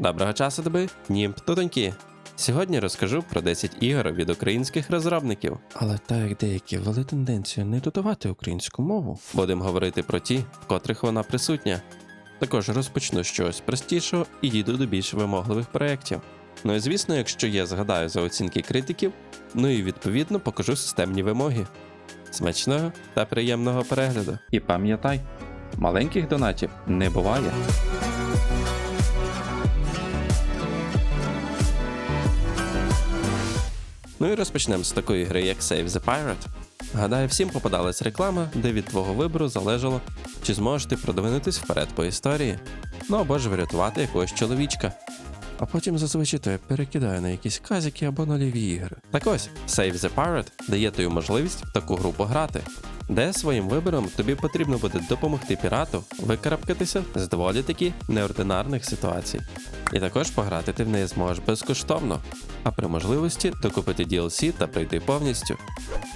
Доброго часу доби, німп тутоньки. Сьогодні розкажу про 10 ігор від українських розробників. Але так як деякі ввели тенденцію не додавати українську мову, будемо говорити про ті, в котрих вона присутня. Також розпочну з чогось простішого і дійду до більш вимогливих проєктів. Ну і звісно, якщо я згадаю за оцінки критиків, ну і відповідно покажу системні вимоги. Смачного та приємного перегляду. І пам'ятай, маленьких донатів не буває. Ну і розпочнемо з такої гри, як Save the Pirate. Гадаю, всім попадалась реклама, де від твого вибору залежало, чи зможеш ти продвинутись вперед по історії, ну або ж врятувати якогось чоловічка. А потім зазвичай я перекидаю на якісь казики або нульові ігри. Так ось, Save the Pirate дає тобі можливість в таку гру пограти, де своїм вибором тобі потрібно буде допомогти пірату викарабкатися з доволі таки неординарних ситуацій. І також пограти ти в неї зможеш безкоштовно, а при можливості докупити DLC та пройти повністю.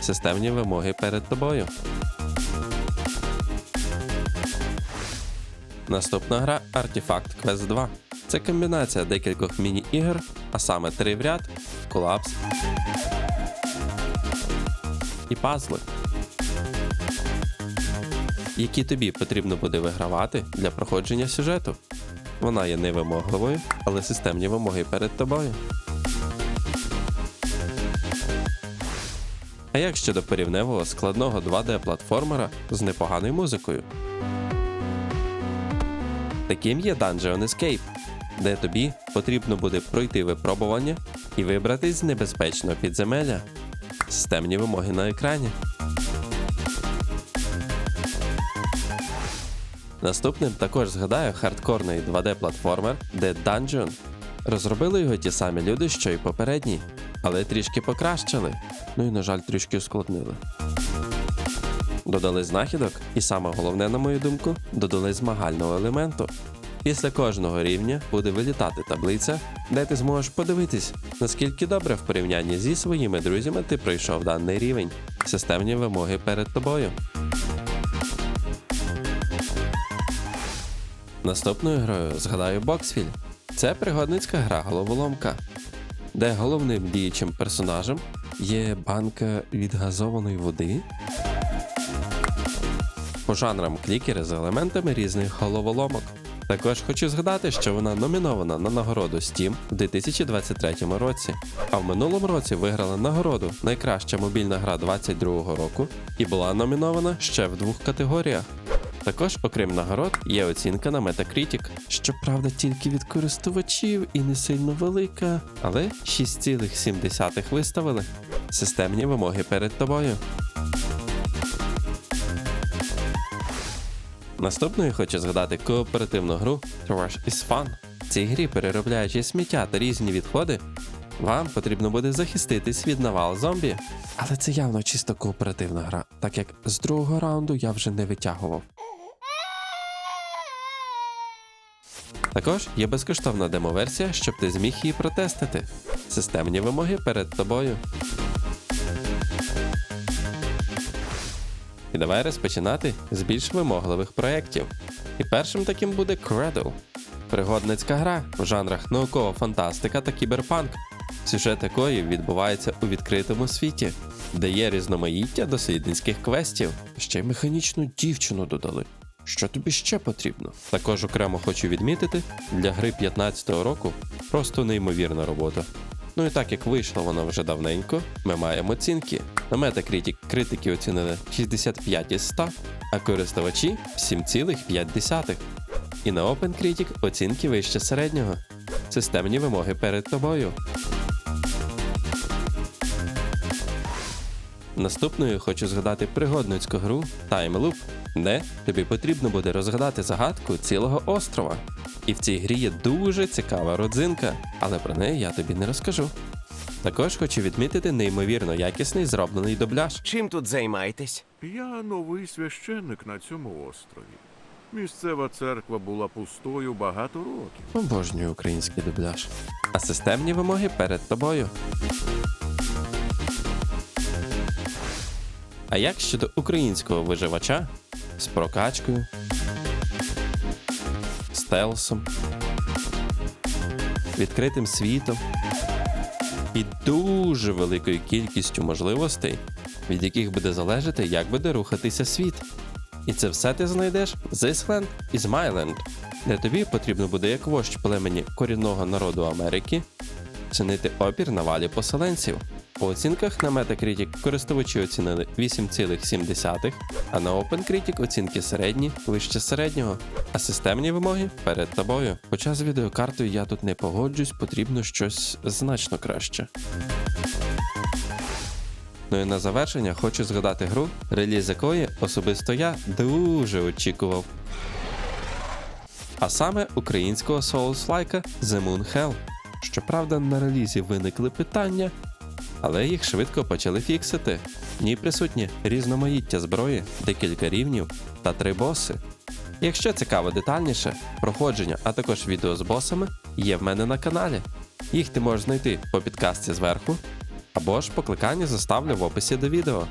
Системні вимоги перед тобою. Наступна гра Artifact Quest 2. Це комбінація декількох міні-ігор, а саме три в ряд, колапс і пазли, які тобі потрібно буде вигравати для проходження сюжету. Вона є невимогливою, але системні вимоги перед тобою. А як щодо порівневого складного 2D-платформера з непоганою музикою? Таким є Dungeon Escape, де тобі потрібно буде пройти випробування і вибратись з небезпечного підземелля. Системні вимоги на екрані. Наступним також згадаю хардкорний 2D-платформер Dead Dungeon. Розробили його ті самі люди, що й попередній, але трішки покращили, ну і, на жаль, трішки ускладнили. Додали знахідок, і саме головне, на мою думку, додали змагального елементу. Після кожного рівня буде вилітати таблиця, де ти зможеш подивитись, наскільки добре в порівнянні зі своїми друзями ти пройшов даний рівень. Системні вимоги перед тобою. Наступною грою згадаю Боксфіль. Це пригодницька гра головоломка, де головним діючим персонажем є банка від газованої води. По жанрам клікери з елементами різних головоломок. Також хочу згадати, що вона номінована на нагороду Steam у 2023 році, а в минулому році виграла нагороду Найкраща мобільна гра 2022 року і була номінована ще в двох категоріях. Також, окрім нагород, є оцінка на Metacritic, щоправда, тільки від користувачів і не сильно велика, але 6,7 виставили. Системні вимоги перед тобою. Наступною хочу згадати кооперативну гру Trash is Fun. В цій грі, переробляючи сміття та різні відходи, вам потрібно буде захиститись від навал зомбі. Але це явно чисто кооперативна гра, так як з другого раунду я вже не витягував. Також є безкоштовна демоверсія, щоб ти зміг її протестити. Системні вимоги перед тобою. І давай розпочинати з більш вимогливих проєктів. І першим таким буде Cradle. Пригодницька гра в жанрах наукова фантастика та кіберпанк, сюжет якої відбувається у відкритому світі, де є різноманіття дослідницьких квестів. Ще й механічну дівчину додали. Що тобі ще потрібно? Також окремо хочу відмітити, для гри 15-го року просто неймовірна робота. Ну і так як вийшла вона вже давненько, ми маємо оцінки. На Metacritic критики оцінили 65 із 100, а користувачі 7,5. І на OpenCritic оцінки вище середнього. Системні вимоги перед тобою. Наступною хочу згадати пригодницьку гру Time Loop, де тобі потрібно буде розгадати загадку цілого острова. І в цій грі є дуже цікава родзинка, але про неї я тобі не розкажу. Також хочу відмітити неймовірно якісний зроблений дубляж. Чим тут займаєтесь? Я новий священник на цьому острові. Місцева церква була пустою багато років. Обожнюю український дубляж. А системні вимоги перед тобою. А як щодо українського виживача з прокачкою, стелсом відкритим світом і дуже великою кількістю можливостей, від яких буде залежати, як буде рухатися світ. І це все ти знайдеш з Island і Змайленд, де тобі потрібно буде як вождь племені корінного народу Америки чинити опір на валі поселенців. По оцінках на Metacritic користувачі оцінили 8,7, а на OpenCritic оцінки середні, вище середнього, а системні вимоги перед тобою. Хоча з відеокартою я тут не погоджусь, потрібно щось значно краще. Ну і на завершення хочу згадати гру, реліз якої особисто я дуже очікував. А саме українського Souls-like The Moon Hell. Щоправда, на релізі виникли питання, але їх швидко почали фіксити. В ній присутні різноманіття зброї, декілька рівнів та три боси. Якщо цікаво детальніше, проходження, а також відео з босами є в мене на каналі. Їх ти можеш знайти по підкасті зверху, або ж покликання заставлю в описі до відео.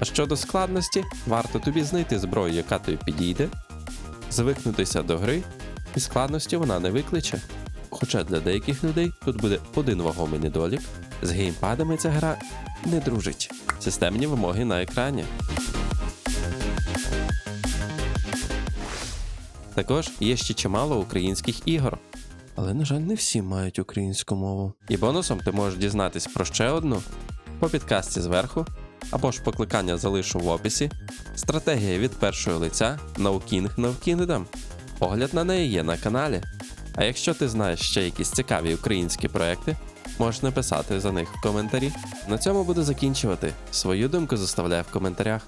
А щодо складності, варто тобі знайти зброю, яка тобі підійде, звикнутися до гри, і складності вона не викличе. Хоча для деяких людей тут буде один вагомий недолік, з геймпадами ця гра не дружить. Системні вимоги на екрані. Також є ще чимало українських ігор. Але, на жаль, не всі мають українську мову. І бонусом ти можеш дізнатись про ще одну по підкасті зверху, або ж покликання залишу в описі. Стратегія від першого лиця No King No. Огляд на неї є на каналі. А якщо ти знаєш ще якісь цікаві українські проекти, можеш написати за них в коментарі. На цьому буду закінчувати. Свою думку заставляй в коментарях.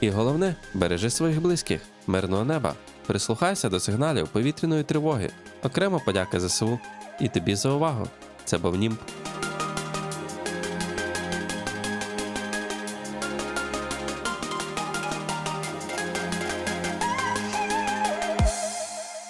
І головне, бережи своїх близьких, мирного неба. Прислухайся до сигналів повітряної тривоги. Окремо подяка ЗСУ і тобі за увагу. Це був Німб.